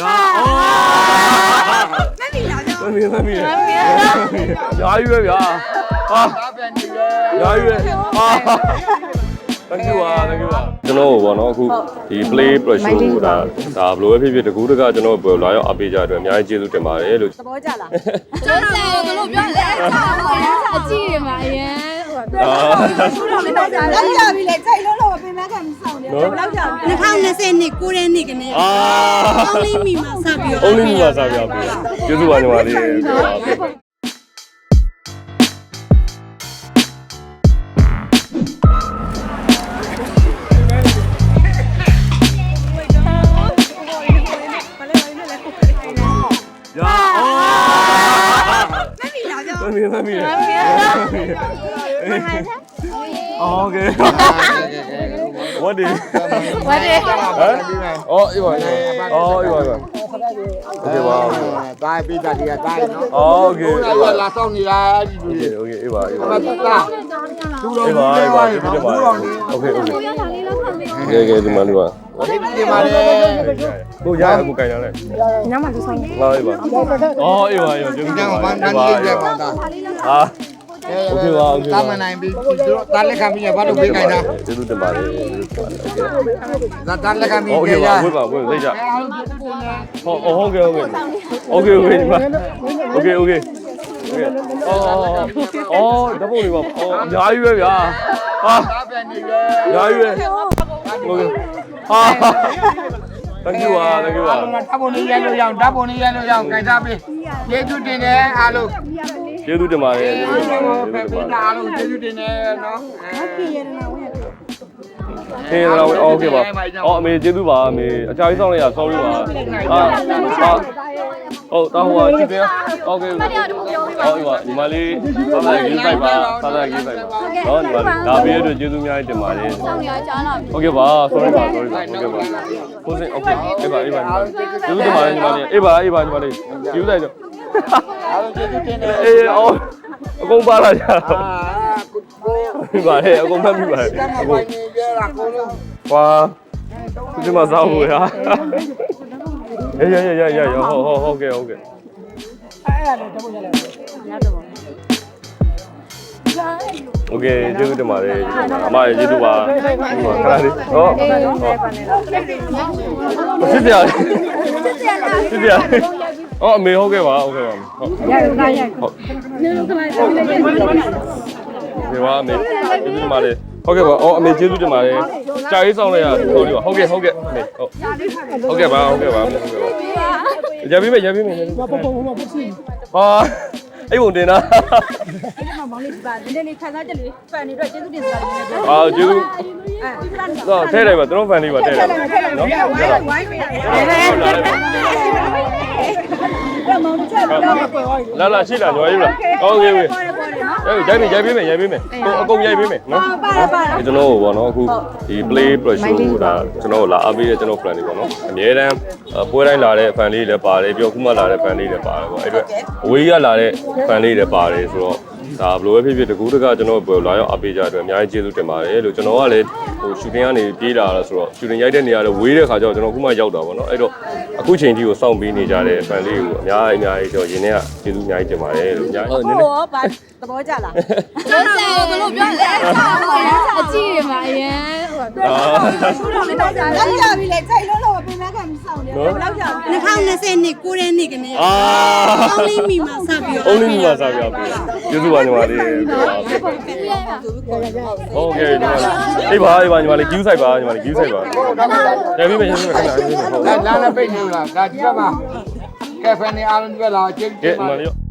ဒါအော်မမီလာကြောမမီမမီညာယူပဲဗျာဟာညာယူပဲဟာ thank you ပါ thank you ပါကျွန်တော်ဘောနော်အခုဒီ play pressure ကိုဒါဒါဘယ်လိုပဲဖြစ်ဖြစ်တကူတကကျွန်တော်ပေါ်လာရောက်အပေးကြအတွက်အများကြီးကျေးဇူးတင်ပါတယ်လို့သဘောကျလားကျွန်တော်ဘယ်လိုပြောလဲအကြည့်ရမှာအရင်ဟိုအာရှူတော့မတော့ကြဘူးလောက်ကြပြီလေချိန်လုံးတော့ ပင်မခံမဆောင်နေတော့လောက်ကြပြီ2020နှစ်ကိုရဲနှစ်ကနေအာ only me မှာစပြီးတော့ only မှာစားပြပေးကျေးဇူးပါညီမလေးရာအော်မမီလာကြောမမီမမီ โอเค what is ဝတ်တယ် ဟမ်အော်အေးပါအော်အေးပါအေးပါโอเคပါ တာပိတာဒီကတာနော် အော်โอเค ဘုရားလာဆောင်နေတာဒီလူတွေ โอเคအေးပါအေးပါ မတတာသူတော် အေး ဘူး ပါ တွေ အေး ပါ ပါ နော် ဒီ သူ မှာ တော်နေ โอเคโอเค ရတာလေးလောက်ခံပေး โอเคโอเคဒီမှာဒီမှာ ဒီဒီမှာလေ ကိုရအခုကြိုင်လာလဲညမလူဆိုင်လာအေးပါအော်အေးပါအေးပါကျေးဇူး ဒီ တင် က ပါ ဘာ တ မှ ယ် န်းနေကြပါတာ ဟာ โอเคပါโอเคပါ တာမနိုင်ပြီသူတို့တာလက်ခံပြီးဘာလို့ပေးခိုင်းတာ ကျေးဇူးတင်ပါတယ်ကျေးဇူးတင်ပါတယ် ဒါတာလက်ခံပြီး โอเค ရ ပါဝေးပါဝေးသိကြဟုတ်ဟုတ်ကဲ့ဟုတ်ကဲ့โอเคโอเคဒီမှာโอเคโอเคအော်အော်ဓာတ်ပုံလေးပါအော်အများကြီးပဲဗျာဟာ တာပြန်နေလေ အများကြီးပဲโอเคဟာ thank you ပါ thank you ပါ အားလုံးဓာတ်ပုံလေးရလို့ရအောင်ဓာတ်ပုံလေးရလို့ရအောင်ခိုင်းထားပေးကျေးဇူးတင်တယ်အားလုံး ကျေးဇူးတင်ပါတယ်ကျေးဇူးတင်ပါတ ပဲ ယ်ကျေးဇူး ပေး တင် တာ ပါ အားလုံးကျေးဇူးတင်တယ်နော် ခေးတော့โอเคပါအော်အမေကျေးဇူးပါအမေအချာကြီးဆောင်လိုက်ရ sorry ပါဟာဟာဟုတ်တော့ဟိုကြည့်ပြโอเคဟုတ်ပြီပါညီမလေးသာသာရေးဆိုင်ပါသာသာရေးဆိုင်ပါနော်ညီမလေးဒါပေးရတဲ့ကျေးဇူးအများကြီးတင်ပါတယ် ဆောင်ရကြားလာပြီ โอเคပါ sorry ပါ sorry ပါโอเคပါကိုစင်โอเคအေးပါအေးပါညီမလေးကျေးဇူးတင်ပါတယ်ညီမလေးအေးပါအေးပါညီမလေးကျေးဇူးလိုက်တော့ အားလုံးကျေးဇူးတင်တယ် အေးအော်အကုန်ပါလာကြ အာကိုကို ပြီပါတယ်အကုန်ဖတ်ပြီပါတယ် ကမ အ ပို ကုန် င်နေကြတာကိုလုံး ကွာဒီမှာစောင်းလို့ရအေးရရရရရဟုတ်ဟုတ်ဟုတ်ကဲ့ဟုတ်ကဲ့โอเคကျေးဇူးတင်ပါတယ်အမရေကျေးဇူးပါခဏလေးဟောစစ်ပြစစ်ပြ အော်အမေဟုတ်ကဲ့ပါဟုတ်ကဲ့ပါဟုတ်ရရရဟုတ်ဒီပါအမေကျေးဇူးတင်ပါတယ်ဟုတ်ကဲ့ပါအော်အမေကျေးဇူးတင်ပါတယ်ကြာရေးဆောင်လိုက်ရဟုတ်ပြီပါဟုတ်ကဲ့ဟုတ်ကဲ့အမေဟုတ်ဟုတ်ကဲ့ပါဟုတ်ကဲ့ပါဟုတ်ကဲ့ပါရပြီမယ်ရပြီမယ်ဟာအဲ့ဘုံတင်တာမောင်လေးပါဒီနေ့ခံစားချက်လေးဖန်နေတော့ကျေးဇူးတင်စကားလေးနဲ့ပြောအာကျေးဇူးအဲတော့ထဲတယ်ပါကျွန်တော်ဖန်လေးပါထဲတယ်နော်ဝိုင်းပေးရတယ်မောင်တို့ချက်တော့မကွယ်ဝိုင်း လာလာရှိလာညီမလေးလားကောင်းကဲဝေးရိုက်ရိုက်ပြီရိုက်ပေးမယ်ရိုက်ပေးမယ်အကုန်ရိုက်ပေးမယ်နော်ပါရပါရဒီကျွန်တော်တို့ပေါ့နော်အခုဒီ play pressure ကိုဒါကျွန်တော်တို့လာအားပေးတဲ့ကျွန်တော် friend တွေပေါ့နော်အများတန်းပွဲတိုင်းလာတဲ့ fan လေးတွေလည်းပါတယ်ပြီးတော့ခုမှလာတဲ့ fan လေးတွေလည်းပါတယ်ပေါ့အဲ့အတွက်အဝေးကလာတဲ့ fan လေးတွေလည်းပါတယ်ဆိုတော့ဒါဘယ်လိုပဲဖြစ်ဖြစ်တကူတကကျွန်တော်ပေါ်လာရောက်အားပေးကြအတွက်အများကြီးကျေးဇူးတင်ပါတယ်လို့ကျွန်တော်ကလည်း ဟို shooting ကနေပြေးလာတာဆိုတော့ shooting ရိုက်တဲ့နေရာလည်းဝေးတဲ့ခါကျတော့ကျွန်တော်ခုမှရောက်တာပေါ့နော်အဲ့တော့အခုချိန်ကြီးကိုစောင့်ပေးနေကြတဲ့ fan လေးကိုအများကြီးအများကြီးကျွန်တော်ရင်းနေကကျေးဇူးအများကြီးတင်ပါတယ်လို့အများကြီးဟုတ်နည်းနည်းဟောပါသဘောကျလားကျွန်တော်ဘယ်လိုပြောလဲအကြည့်ရမှာအရင်ဟိုအာရှူတော့မတော့ကြဘူးလောက်ကြပြီလေချိန်လုံးတော့ပင်မခံမဆောင်နေတော့လောက်ကြပြီ2020နှစ်ကိုရဲနှစ်ကနေအာ only me မှာစပြီးတော့ only မှာစားပြပေးကျေးဇူးပါညီမလေး ဟုတ်ကဲ့အေးပါအေးပါညီမလေး queue site ပါညီမလေး queue site ပါရပြီမယ်ရပြီမယ်ခဏရပြီမယ်ဟုတ်လာလာပိတ်နေလားဒါကြည့်ပါကဲဖန်နေအားလုံးကြည့်လာကျေးဇူးကဲတင်ညီပါမလေး